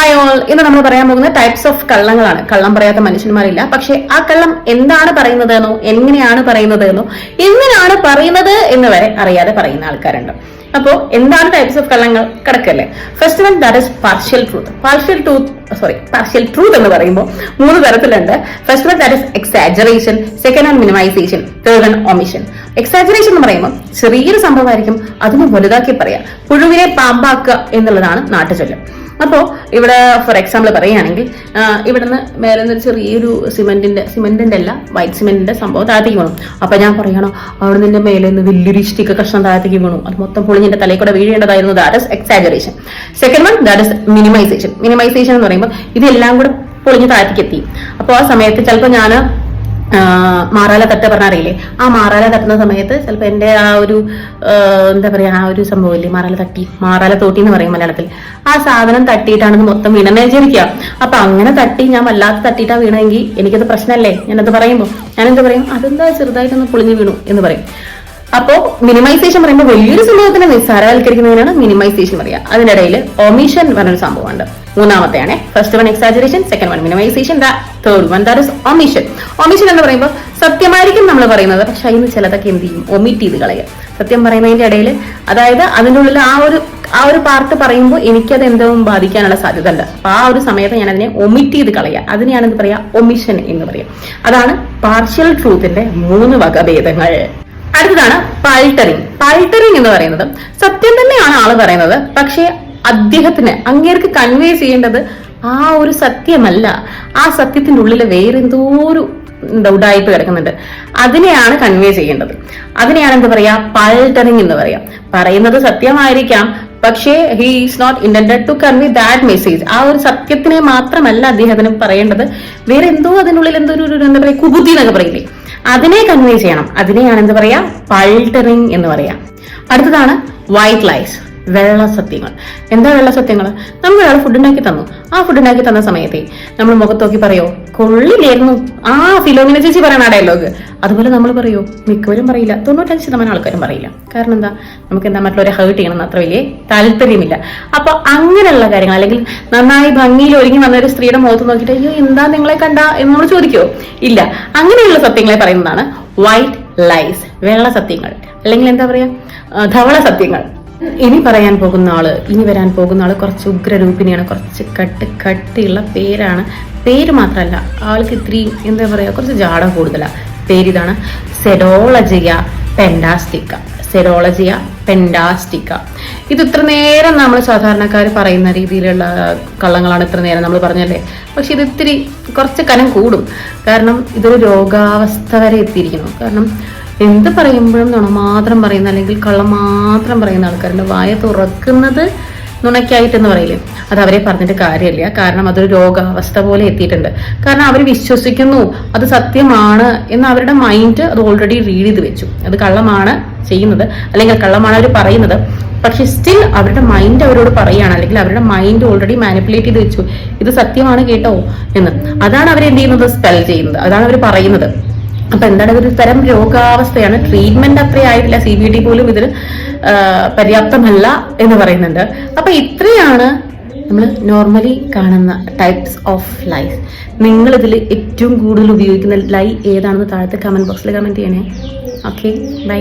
Hi all ഇന്ന് നമ്മൾ പറയാൻ പോകുന്ന ടൈപ്സ് ഓഫ് കള്ളങ്ങളാണ്. കള്ളം പറയാത്ത മനുഷ്യന്മാരില്ല. പക്ഷെ ആ കള്ളം എന്താണ് പറയുന്നത് എന്നോ എങ്ങനെയാണ് പറയുന്നത് എന്നോ എങ്ങനെയാണ് പറയുന്നത് എന്ന് വരെ അറിയാതെ പറയുന്ന ആൾക്കാരുണ്ട്. അപ്പോ എന്താണ് ടൈപ്സ് ഓഫ് കള്ളങ്ങൾ? കിടക്കല്ലേ first one that is partial truth partial truth sorry partial truth എന്ന് പറയുമ്പോൾ മൂന്ന് തരത്തിലുണ്ട്. First one that is exaggeration second and minimization third one omission exaggeration എന്ന് പറയുമ്പോൾ ചെറിയൊരു സംഭവമായിരിക്കും. അതിനെ വലുതാക്കി പറയാം. പുഴുവിനെ പാമ്പാക്കുക എന്നുള്ളതാണ് നാട്ടുചൊല്ല്. അപ്പോ ഇവിടെ ഫോർ എക്സാമ്പിൾ പറയുകയാണെങ്കിൽ ഇവിടുന്ന് മേലെ നിന്ന് ചെറിയൊരു സിമെന്റിന്റെ സിമെന്റിന്റെ അല്ല വൈറ്റ് സിമെന്റിന്റെ സംഭവം താഴത്തേക്ക് വീണു. അപ്പൊ ഞാൻ പറയണോ അവിടെ നിന്റെ മേലെ നിന്ന് വലിയൊരു ഇഷ്ടിക കഷ്ണം താഴത്തേക്ക് വീണു. അത് മൊത്തം പൊളിഞ്ഞിന്റെ തലയിൽ കൂടെ വീഴേണ്ടതായിരുന്നു. That is exaggeration second one that is minimization minimization എന്ന് പറയുമ്പോൾ ഇതെല്ലാം കൂടെ പൊളിഞ്ഞ് താഴത്തേക്ക് എത്തി. അപ്പോൾ ആ സമയത്ത് ചിലപ്പോൾ ഞാൻ മാറാല തട്ട പറഞ്ഞറിയില്ലേ ആ മാറാല തട്ടുന്ന സമയത്ത് ചിലപ്പോൾ എന്റെ ആ ഒരു എന്താ പറയാ ആ ഒരു സംഭവം സംഭവമില്ലേ മാറാല തട്ടി മാറാല തോട്ടി എന്ന് പറയും മലയാളത്തിൽ. ആ സാധനം തട്ടിയിട്ടാണ് മൊത്തം വീണെന്ന് വിചാരിക്കുക അപ്പൊ അങ്ങനെ തട്ടി ഞാൻ വല്ലാതെ തട്ടിയിട്ടാ വീണെങ്കിൽ എനിക്കത് പ്രശ്നമല്ലേ ഞാനത് പറയുമ്പോൾ ഞാൻ എന്ത് പറയും? അതെന്താ ചെറുതായിട്ടൊന്ന് പൊളിഞ്ഞു വീണു എന്ന് പറയും. അപ്പോ മിനിമൈസേഷൻ പറയുമ്പോൾ വലിയൊരു സംഭവത്തിനെ നിസ്സാരവൽക്കരിക്കുന്നതിനാണ് മിനിമൈസേഷൻ പറയുക. അതിനിടയിൽ ഒമിഷൻ പറഞ്ഞൊരു സംഭവമുണ്ട്. മൂന്നാമത്തെയാണ് first one exaggeration second one minimization third one that is omission omission എന്ന് പറയുമ്പോൾ സത്യമായിരിക്കും നമ്മൾ പറയുന്നത്. പക്ഷെ അതിന് ചിലതൊക്കെ എന്ത് ചെയ്യും? ഒമിറ്റ് ചെയ്ത് കളയുക സത്യം പറയുന്നതിന്റെ ഇടയിൽ അതായത് അതിന്റെ ഉള്ളിൽ ആ ഒരു ആ ഒരു പാർട്ട് പറയുമ്പോൾ എനിക്കത് എന്തോ ബാധിക്കാനുള്ള സാധ്യത ഉണ്ട് അപ്പൊ ആ ഒരു സമയത്ത് ഞാൻ അതിനെ ഒമിറ്റ് ചെയ്ത് കളയുക. അതിനെയാണ് എന്ത് പറയാ ഒമിഷൻ എന്ന് പറയാം അതാണ് പാർഷ്യൽ ട്രൂത്തിന്റെ മൂന്ന് വകഭേദങ്ങൾ. അടുത്തതാണ് പാൾട്ടറിങ് പാൾട്ടറിങ് എന്ന് പറയുന്നത് സത്യം തന്നെയാണ് ആൾ പറയുന്നത്. പക്ഷേ അദ്ദേഹത്തിന് അങ്ങേർക്ക് കൺവേ ചെയ്യേണ്ടത് ആ ഒരു സത്യമല്ല. ആ സത്യത്തിന്റെ ഉള്ളിൽ വേറെന്തോ ഒരു ഉടായ്പ കിടക്കുന്നുണ്ട്. അതിനെയാണ് കൺവേ ചെയ്യേണ്ടത്. അതിനെയാണ് എന്താ പറയാ? പാൾട്ടറിങ് എന്ന് പറയാം. പറയുന്നത് സത്യമായിരിക്കാം. പക്ഷേ he is not intended to convey that message ആ ഒരു സത്യത്തിനെ മാത്രമല്ല അദ്ദേഹത്തിന് പറയേണ്ടത്. വേറെ എന്തോ അതിനുള്ളിൽ എന്തോ ഒരു എന്താ പറയാ കുബുദ്ധി എന്നൊക്കെ പറയില്ലേ? അതിനെ കൺവേ ചെയ്യണം. അതിനെയാണ് എന്ത് പറയാ? പൾട്ടറിങ് എന്ന് പറയാം. അടുത്തതാണ് വൈറ്റ് ലൈസ് വെള്ള സത്യങ്ങൾ. എന്താ വെള്ള സത്യങ്ങൾ? നമ്മൾ ഒരാൾ ഫുഡ് ഉണ്ടാക്കി തന്നു. ആ ഫുഡ് ഉണ്ടാക്കി തന്ന സമയത്തെ നമ്മൾ മുഖത്തോക്കി പറയോ കൊള്ളില്ലായിരുന്നു. ആ ഫിലോമിന ചേച്ചി പറയണ ഡയലോഗ് അതുപോലെ നമ്മൾ പറയോ മിക്കവരും പറയില്ല. തൊണ്ണൂറ്റഞ്ച് ശതമാനം ആൾക്കാരും പറയില്ല. കാരണം എന്താ? നമുക്ക് എന്താ മറ്റുള്ളവരെ ഹേർട്ട് ചെയ്യണം അത്ര വലിയ താല്പര്യമില്ല. അപ്പൊ അങ്ങനെയുള്ള കാര്യങ്ങൾ അല്ലെങ്കിൽ നന്നായി ഭംഗിയിൽ ഒരുങ്ങി വന്ന ഒരു സ്ത്രീയുടെ മുഖത്ത് നോക്കിയിട്ട് അയ്യോ എന്താ നിങ്ങളെ കണ്ട? എന്ന് നമ്മൾ ചോദിക്കോ ഇല്ല. അങ്ങനെയുള്ള സത്യങ്ങളെ പറയുന്നതാണ് വൈറ്റ് ലൈസ് വെള്ള സത്യങ്ങൾ. അല്ലെങ്കിൽ എന്താ പറയാ? ധവള സത്യങ്ങൾ. ഇനി പറയാൻ പോകുന്ന ആൾ ഇനി വരാൻ പോകുന്ന ആൾ കുറച്ച് ഉഗ്രരൂപിണിയാണ് കുറച്ച് കട്ട് കട്ടിയുള്ള പേരാണ്. പേര് മാത്രമല്ല ആൾക്ക് ഇത്തിരി എന്താ പറയുക കുറച്ച് ജാട കൂടുതലാണ് പേരിതാണ് സെഡോളജിയ പെൻഡാസ്റ്റിക്ക. സെറോളജിയ പെൻഡാസ്റ്റിക്ക. ഇത് ഇത്ര നേരം നമ്മൾ സാധാരണക്കാർ പറയുന്ന രീതിയിലുള്ള കള്ളങ്ങളാണ് ഇത്ര നേരം നമ്മൾ പറഞ്ഞല്ലേ പക്ഷെ ഇത് ഇത്തിരി കുറച്ച് കനം കൂടും. കാരണം ഇതൊരു രോഗാവസ്ഥ വരെ എത്തിയിരിക്കുന്നു. കാരണം എന്ത് പറയുമ്പോഴും നുണ മാത്രം പറയുന്ന അല്ലെങ്കിൽ കള്ളം മാത്രം പറയുന്ന ആൾക്കാരുണ്ട്. വായ തുറക്കുന്നത് നുണയ്ക്കായിട്ടെന്ന് പറയില്ലേ? അത് അവരെ പറഞ്ഞിട്ട് കാര്യമില്ല. കാരണം അതൊരു രോഗാവസ്ഥ പോലെ എത്തിയിട്ടുണ്ട്. കാരണം അവർ വിശ്വസിക്കുന്നു അത് സത്യമാണ് എന്ന് അവരുടെ മൈൻഡ് അത് ഓൾറെഡി റീഡ് ചെയ്ത് വെച്ചു. അത് കള്ളമാണ് ചെയ്യുന്നത് അല്ലെങ്കിൽ കള്ളമാണ് അവർ പറയുന്നത്. പക്ഷെ സ്റ്റിൽ അവരുടെ മൈൻഡ് അവരോട് പറയുകയാണ്. അല്ലെങ്കിൽ അവരുടെ മൈൻഡ് ഓൾറെഡി മാനിപ്പുലേറ്റ് ചെയ്ത് വെച്ചു. ഇത് സത്യമാണ് കേട്ടോ എന്ന്. അതാണ് അവർ ചെയ്യുന്നത്? സ്പെൽ ചെയ്യുന്നത്. അതാണ് അവർ പറയുന്നത്. അപ്പൊ എന്താണ് ഇതൊരു തരം രോഗാവസ്ഥയാണ്? ട്രീറ്റ്മെന്റ് അത്ര ആയിട്ടില്ല. സി ബി ടി പോലും ഇതിന് പര്യാപ്തമല്ല എന്ന് പറയുന്നുണ്ട്. അപ്പൊ ഇത്രയാണ് നമ്മൾ നോർമലി കാണുന്ന ടൈപ്സ് ഓഫ് ലൈഫ് നിങ്ങൾ ഇതിൽ ഏറ്റവും കൂടുതൽ ഉപയോഗിക്കുന്ന ലൈ ഏതാണെന്ന് താഴത്തെ കമന്റ് ബോക്സിൽ കമന്റ് ചെയ്യണേ. Okay bye